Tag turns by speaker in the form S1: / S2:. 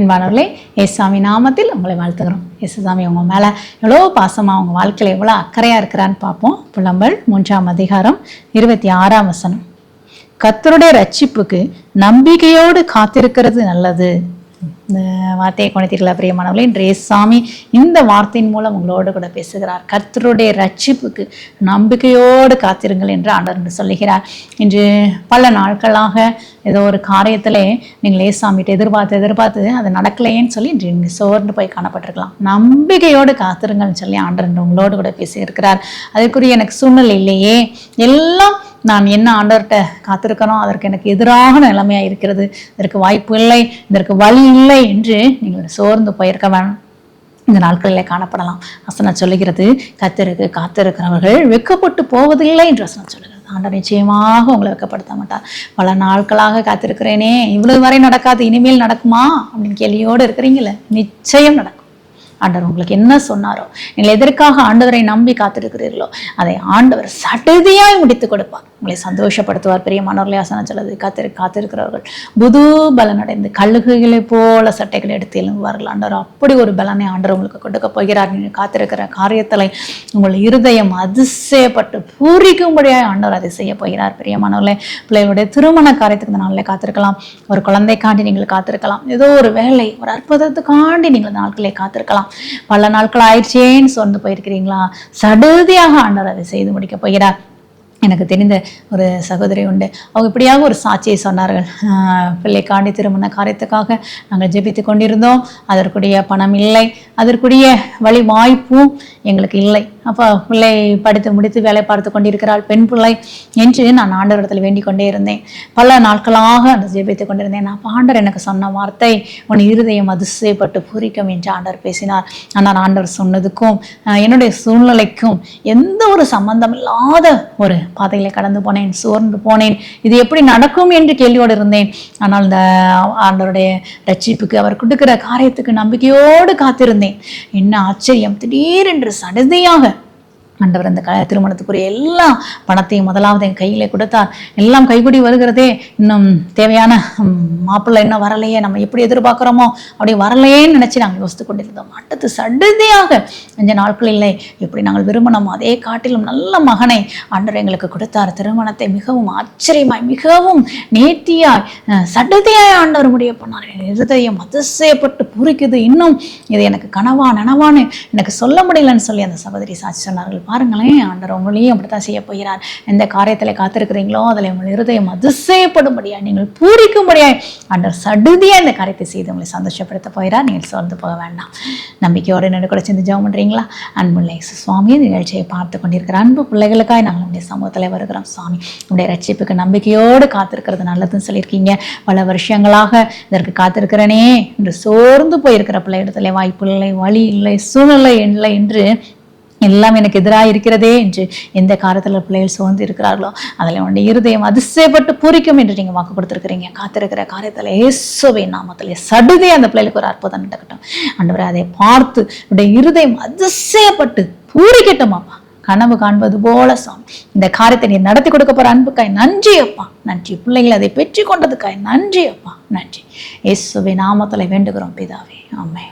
S1: அன்பானவர்களே ஏசாமி நாமத்தில் உங்களை வாழ்த்துக்கிறோம் இயேசுசாமி உங்க மேலே எவ்வளோ பாசமாக உங்கள் வாழ்க்கையில் எவ்வளோ அக்கறையாக இருக்கிறான்னு பார்ப்போம். புலம்பல் மூன்றாம் அதிகாரம் இருபத்தி ஆறாம் வசனம். கத்தருடைய ரட்சிப்புக்கு நம்பிக்கையோடு காத்திருக்கிறது நல்லது. வார்த்தையை குணத்தீர்களா பிரியமானவர்களே இன்றைய சாமி இந்த வார்த்தையின் மூலம் உங்களோடு கூட பேசுகிறார். கர்த்தருடைய ரட்சிப்புக்கு நம்பிக்கையோடு காத்திருங்கள் என்று ஆண்டவர் என்று சொல்லுகிறார். இன்று பல நாட்களாக ஏதோ ஒரு காரியத்திலே நீங்கள் ஏசாமிட்டு எதிர்பார்த்து எதிர்பார்த்து அது நடக்கலையேன்னு சொல்லி இன்று நீங்கள் சோர்ந்து போய் காணப்பட்டிருக்கலாம். நம்பிக்கையோடு காத்திருங்கள்னு சொல்லி ஆண்டவர் என்று உங்களோடு கூட பேசியிருக்கிறார். அதற்குரிய எனக்கு சூழ்நிலை இல்லையே. எல்லாம் நான் என்ன ஆண்டவர்கிட்ட காத்திருக்கிறோம்? அதற்கு எனக்கு எதிராக நிலைமையாக இருக்கிறது. இதற்கு வாய்ப்பு இல்லை. இதற்கு வழி இல்லை என்று நீங்கள் சோர்ந்து போயிருக்க வேணும். இந்த நாட்களிலே காணப்படலாம். வசனம் சொல்லுகிறது கத்திருக்கு காத்திருக்கிறவர்கள் வெக்கப்பட்டு போவதில்லை என்று வசனம் சொல்லுகிறது. ஆண்டவர் நிச்சயமாக உங்களை வெக்கப்படுத்த மாட்டார். பல நாட்களாக காத்திருக்கிறேனே. இவ்வளவு வரை நடக்காது. இனிமேல் நடக்குமா? அப்படின்னு கேள்வியோடு இருக்கிறீங்களே நிச்சயம் நடக்கும். ஆண்டவர் உங்களுக்கு என்ன சொன்னாரோ நீங்கள் எதற்காக ஆண்டவரை நம்பி காத்திருக்கிறீர்களோ அதை ஆண்டவர் சட்டதியாய் முடித்து கொடுப்பார். உங்களை சந்தோஷப்படுத்துவார் பிரியமானவர்களே ஆசனம் சொல்லுது காத்திரு காத்திருக்கிறவர்கள். புது பலன் அடைந்து கழுகுகளை போல சட்டைகளை எடுத்து எழும்புவார்கள். ஆண்டவர் அப்படி ஒரு பலனை ஆண்டவர் உங்களுக்கு கொடுக்க போகிறார். நீங்கள் காத்திருக்கிற காரியத்தில் உங்கள் இருதயம் அதிசயப்பட்டு பூரிக்கும்படியாக ஆண்டவர் அதை செய்ய போகிறார். பிரியமானவர்களே பிள்ளைகளுடைய திருமண காரியத்துக்கு இந்த நாளில் காத்திருக்கலாம். ஒரு குழந்தைக்காண்டி நீங்கள் காத்திருக்கலாம். ஏதோ ஒரு வேலை ஒரு அற்புதத்துக்காண்டி நீங்கள் நாட்களே நாட்களை காத்திருக்கலாம். பல நாட்கள் ஆயிடுச்சேன்னு சொந்து போயிருக்கிறீங்களா? சடுதியாக ஆண்டவர் அதை செய்து முடிக்க போகிறார். எனக்கு தெரிந்த ஒரு சகோதரி உண்டு. அவங்க இப்படியாக ஒரு சாட்சியை சொன்னார்கள். பிள்ளைக்காண்டி திருமண காரியத்துக்காக நாங்கள் ஜெபித்து கொண்டிருந்தோம். அதற்குரிய பணம் இல்லை. அதற்குரிய வழி வாய்ப்பும் எங்களுக்கு இல்லை. அப்போ பிள்ளை படித்து முடித்து வேலை பார்த்து கொண்டிருக்கிறாள். பெண் பிள்ளை என்று நான் ஆண்டவரிடத்தில் வேண்டிக் கொண்டே இருந்தேன். பல நாட்களாக அந்த ஜெபித்து கொண்டிருந்தேன். நான் ஆண்டர் எனக்கு சொன்ன வார்த்தை உன் இருதயம் அதிசயப்பட்டு பூரிக்கும் என்று ஆண்டவர் பேசினார். ஆனால் ஆண்டவர் சொன்னதுக்கும் என்னுடைய சூழ்நிலைக்கும் எந்த ஒரு சம்பந்தம் இல்லாத ஒரு பாதையில் கடந்து போனேன் சோர்ந்து போனேன். இது எப்படி நடக்கும் என்று கேள்வியோடு இருந்தேன். ஆனால் இந்த ஆண்டவருடைய ரட்சிப்புக்கு அவர் கொடுக்கிற காரியத்துக்கு நம்பிக்கையோடு காத்திருந்தேன். என்ன ஆச்சரியம் திடீரென்று சடுதியாக ஆண்டவர் அந்த க திருமணத்துக்குரிய எல்லா பணத்தையும் முதலாவது என் கையிலே கொடுத்தார். எல்லாம் கைகூடி வருகிறதே. இன்னும் தேவையான மாப்பிள்ளை இன்னும் வரலையே. நம்ம எப்படி எதிர்பார்க்குறோமோ அப்படி வரலையேன்னு நினச்சி நாங்கள் யோசித்து கொண்டிருந்தோம். அடுத்து சடுதியாக அஞ்சு நாட்கள் இல்லை எப்படி நாங்கள் விரும்பினோம் அதே காட்டிலும் நல்ல மகனை ஆண்டவர் எங்களுக்கு கொடுத்தார். திருமணத்தை மிகவும் ஆச்சரியமாய் மிகவும் நேர்த்தியாய் சடுதியாய் ஆண்டவர் முடிய பண்ணார். என் இருதயம் அதிசயப்பட்டு பூரிக்குது. இன்னும் இது எனக்கு கனவா நனவான்னு எனக்கு சொல்ல முடியலன்னு சொல்லி அந்த சகோதரி சாட்சி சொன்னார்கள். பாருங்களேன் ஆண்டவர் உங்களையும் அப்படித்தான் செய்ய போகிறார். எந்த காரியத்தில் காத்திருக்கிறீங்களோ அதில் உங்கள் இருதயம் அதிசயப்படும்படியா நீங்கள் பூரிக்கும்படியா ஆண்டவர் சடுதியாக இந்த காரியத்தை செய்து உங்களை சந்தோஷப்படுத்த போகிறார். நீங்கள் சோர்ந்து போக வேண்டாம். நம்பிக்கையோடு என்னோட கூட சேர்ந்து ஜெபம் பண்ணுறீங்களா அன்புள்ள சுவாமியை சுவாமி நிகழ்ச்சியை பார்த்து கொண்டிருக்கிற அன்பு பிள்ளைகளுக்காக நாங்கள் உடைய சமூகத்தில் வருகிறோம். சுவாமி உடைய ரட்சிப்புக்கு நம்பிக்கையோடு காத்திருக்கிறது நல்லதுன்னு சொல்லியிருக்கீங்க. பல வருஷங்களாக இதற்கு காத்திருக்கிறேனே என்று சோர்ந்து போயிருக்கிற பிள்ளையிடத்துல வாய்ப்பு இல்லை வழி இல்லை சூழ்நிலை இல்லை என்று எல்லாம் எனக்கு எதிராக இருக்கிறதே என்று எந்த காரத்தில் பிள்ளைகள் சோர்ந்து இருக்கிறார்களோ அதில் உன்னுடைய இருதயம் அதிசயப்பட்டு பூரிக்கும் என்று நீங்கள் வாக்கு கொடுத்துருக்கிறீங்க. காத்திருக்கிற காரியத்தில் ஏசுவை நாமத்தில் சடுதே அந்த பிள்ளைகளுக்கு ஒரு அற்புதம் நடக்கட்டும். ஆண்டவரே அதை பார்த்து உடைய இருதயம் அதிசயப்பட்டு பூரிக்கட்டும் அப்பா. கனவு காண்பது போல சாமி இந்த காரியத்தை நீ நடத்தி கொடுக்க போற அன்புக்காய் நன்றி அப்பா. நன்றி. பிள்ளைகள் அதை பெற்று கொண்டதுக்காய் நன்றி அப்பா. நன்றி. இயேசுவை நாமத்தில் வேண்டுகிறோம் பிதாவே. ஆமே